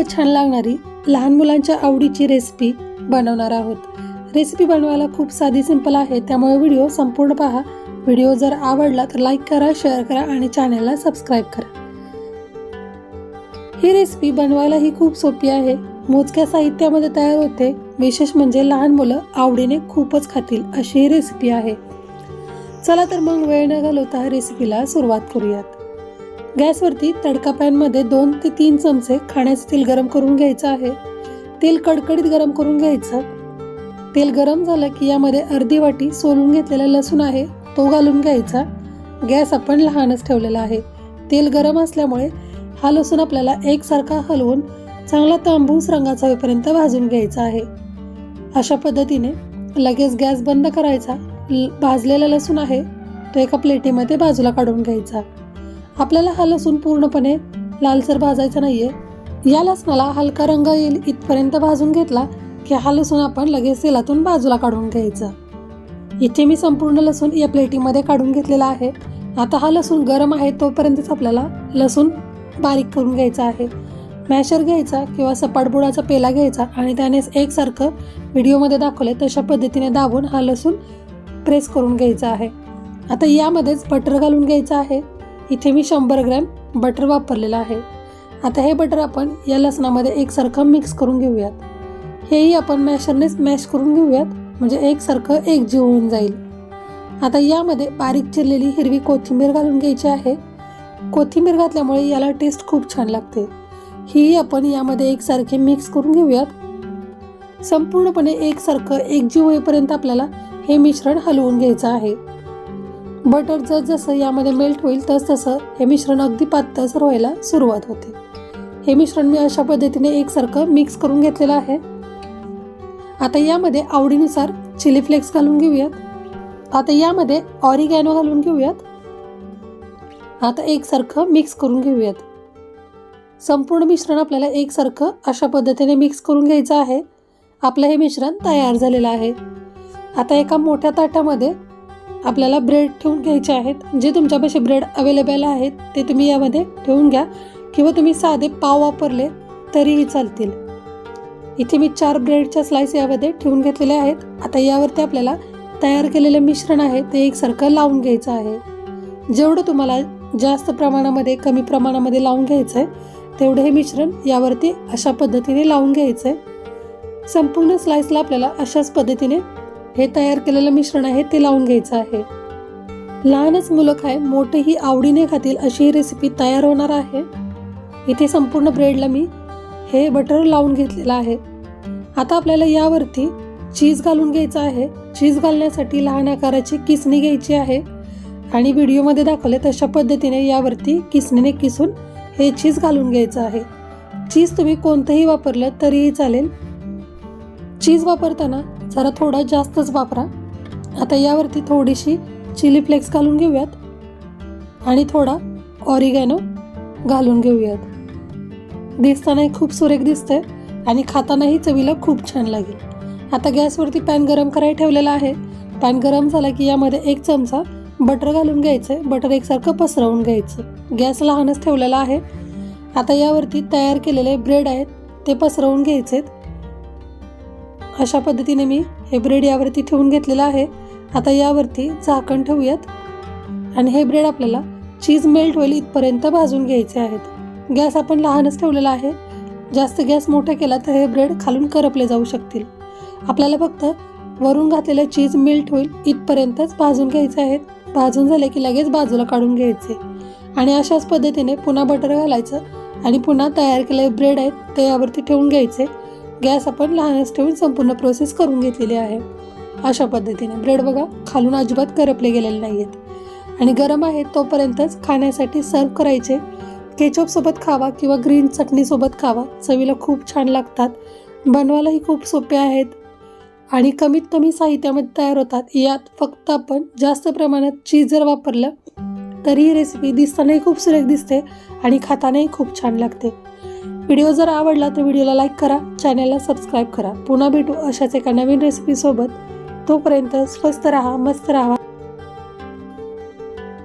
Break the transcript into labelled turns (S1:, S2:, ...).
S1: खूपच छान लागणारी लहान मुलांच्या आवडीची रेसिपी बनवणार आहोत. रेसिपी बनवायला खूप साधी सिंपल आहे. त्यामुळे व्हिडिओ संपूर्ण पहा. व्हिडिओ जर आवडला तर लाईक करा शेअर करा आणि चॅनलला सबस्क्राईब करा. ही रेसिपी बनवायला ही खूप सोपी आहे. मोजक्या साहित्यामध्ये तयार होते. विशेष म्हणजे लहान मुलं आवडीने खूपच खातील अशी ही रेसिपी आहे. चला तर मग वेळ न घालवता रेसिपीला सुरुवात करूयात. गॅसवरती तडका पॅनमध्ये दोन ते तीन चमचे खाण्याचं तेल गरम करून घ्यायचं आहे. तेल कडकडीत गरम करून घ्यायचं. तेल गरम झालं की यामध्ये अर्धी वाटी सोलून घेतलेला लसूण आहे तो घालून घ्यायचा. गॅस आपण लहानच ठेवलेला आहे. तेल गरम असल्यामुळे हा लसूण आपल्याला एकसारखा हलवून चांगला तांबूस रंगाचा होईपर्यंत भाजून घ्यायचा आहे. अशा पद्धतीने लगेच गॅस बंद करायचा. ल- भाजलेला लसूण आहे तो एका प्लेटीमध्ये बाजूला काढून घ्यायचा. आपल्याला हा लसूण पूर्णपणे लालसर भाजायचा नाहीये. या लसणाला हलका रंग येईल इथपर्यंत भाजून घेतला की हा लसूण आपण लगेच तेलातून बाजूला काढून घ्यायचा. इथे मी संपूर्ण लसूण या प्लेटीमध्ये काढून घेतलेला आहे. आता हा लसूण गरम आहे तोपर्यंतच आपल्याला लसूण बारीक करून घ्यायचा आहे. मॅशर घ्यायचा किंवा सपाट बुडाचा पेला घ्यायचा आणि त्याने एकसारखं व्हिडिओमध्ये दाखवले तशा पद्धतीने दाबून हा लसूण प्रेस करून घ्यायचा आहे. आता यामध्येच बटर घालून घ्यायचं आहे. इथे मी शंभर ग्रॅम बटर वापरलेलं आहे. आता हे बटर आपण या लसणामध्ये एकसारखं मिक्स करून घेऊयात. हेही आपण मॅशरनेच मॅश करून घेऊयात म्हणजे एकसारखं एकजीव होऊन जाईल. आता यामध्ये बारीक चिरलेली हिरवी कोथिंबीर घालून घ्यायची आहे. कोथिंबीर घातल्यामुळे याला टेस्ट खूप छान लागते. ही आपण यामध्ये एकसारखे मिक्स करून घेऊयात. संपूर्णपणे एकसारखं एकजीव होईपर्यंत आपल्याला हे मिश्रण हलवून घ्यायचं आहे. बटर जसजसं यामध्ये मेल्ट होईल तस तसं हे मिश्रण अगदी पातळसर व्हायला सुरुवात होते. हे मिश्रण मी अशा पद्धतीने एकसारखं मिक्स करून घेतलेलं आहे. आता यामध्ये आवडीनुसार चिली फ्लेक्स घालून घेऊयात. आता यामध्ये ऑरिगॅनो घालून घेऊयात. आता एकसारखं मिक्स करून घेऊयात. संपूर्ण मिश्रण आपल्याला एकसारखं अशा पद्धतीने मिक्स करून घ्यायचं आहे. आपलं हे मिश्रण तयार झालेलं आहे. आता एका मोठ्या ताटामध्ये आपल्याला ब्रेड ठेवून घ्यायचे आहेत. जे तुमच्यापाशी ब्रेड अवेलेबल आहेत ते तुम्ही यामध्ये ठेवून घ्या. किंवा तुम्ही साधे पाव वापरले तरीही चालतील. इथे मी चार ब्रेडच्या स्लाइस यामध्ये ठेवून घेतलेले आहेत. आता यावरती आपल्याला तयार केलेले मिश्रण आहे ते एकसारखं लावून घ्यायचं आहे. जेवढं तुम्हाला जास्त प्रमाणामध्ये कमी प्रमाणामध्ये लावून घ्यायचं आहे तेवढं हे मिश्रण यावरती अशा पद्धतीने लावून घ्यायचं आहे संपूर्ण स्लाइसला आपल्याला अशाच पद्धतीने हे तयार केलेलं मिश्रण आहे ते लावून घ्यायचं आहे. लहानच मुलं खाय मोठेही आवडीने खातील अशी ही रेसिपी तयार होणार आहे. इथे संपूर्ण ब्रेडला मी हे बटर लावून घेतलेलं आहे. आता आपल्याला यावरती चीज घालून घ्यायचं आहे. चीज घालण्यासाठी लहान आकाराची किसणी घ्यायची आहे. आणि व्हिडिओमध्ये दाखवले तशा पद्धतीने यावरती किसणीने किसून हे चीज घालून घ्यायचं आहे. चीज तुम्ही कोणतंही वापरलं तरीही चालेल. चीज वापरताना जरा थोडा जास्तच वापरा. आता यावरती थोडीशी चिली फ्लेक्स घालून घेऊयात. आणि थोडा ऑरिगॅनो घालून घेऊयात. दिसतानाही खूप सुरेख दिसतंय आणि खातानाही चवीला खूप छान लागेल. आता गॅसवरती पॅन गरम करायला ठेवलेला आहे. पॅन गरम झाला की यामध्ये एक चमचा बटर घालून घ्यायचं आहे बटर एकसारखं पसरवून घ्यायचं. गॅस लहानच ठेवलेला आहे. आता यावरती तयार केलेले ब्रेड आहेत ते पसरवून घ्यायचे आहेत अशा पद्धतीने मी हे ब्रेड यावरती ठेवून घेतलेलं आहे. आता यावरती झाकण ठेवूयात. आणि हे ब्रेड आपल्याला चीज मेल्ट होईल इथपर्यंत भाजून घ्यायचे आहेत. गॅस आपण लहानच ठेवलेला आहे. जास्त गॅस मोठा केला तर हे ब्रेड खालून करपले जाऊ शकतील. आपल्याला फक्त वरून घातलेलं चीज मेल्ट होईल इथपर्यंतच भाजून घ्यायचे आहेत. भाजून झाले की लगेच बाजूला काढून घ्यायचे. आणि अशाच पद्धतीने पुन्हा बटर घालायचं आणि पुन्हा तयार केलेले ब्रेड आहेत ते यावरती ठेवून घ्यायचे. गॅस आपण लहानच ठेवून संपूर्ण प्रोसेस करून घेतलेली आहे. अशा पद्धतीने ब्रेड बघा खालून अजिबात करपले गेलेले नाही आहेत आणि गरम आहेत तोपर्यंतच खाण्यासाठी सर्व करायचे. केचपसोबत खावा किंवा ग्रीन चटणीसोबत खावा चवीला खूप छान लागतात. बनवायलाही खूप सोपे आहेत. आणि कमीत कमी साहित्यामध्ये तयार होतात. यात फक्त आपण जास्त प्रमाणात चीज जर वापरलं तरी ही रेसिपी दिसतानाही खूप सुरेख दिसते आणि खातानाही खूप छान लागते. व्हिडिओ जर आवडला तर व्हिडिओला लाईक करा चॅनलला सबस्क्राईब करा. पुन्हा भेटू अशाच एका नवीन रेसिपीसोबत तोपर्यंत स्वस्त राहा मस्त राहा.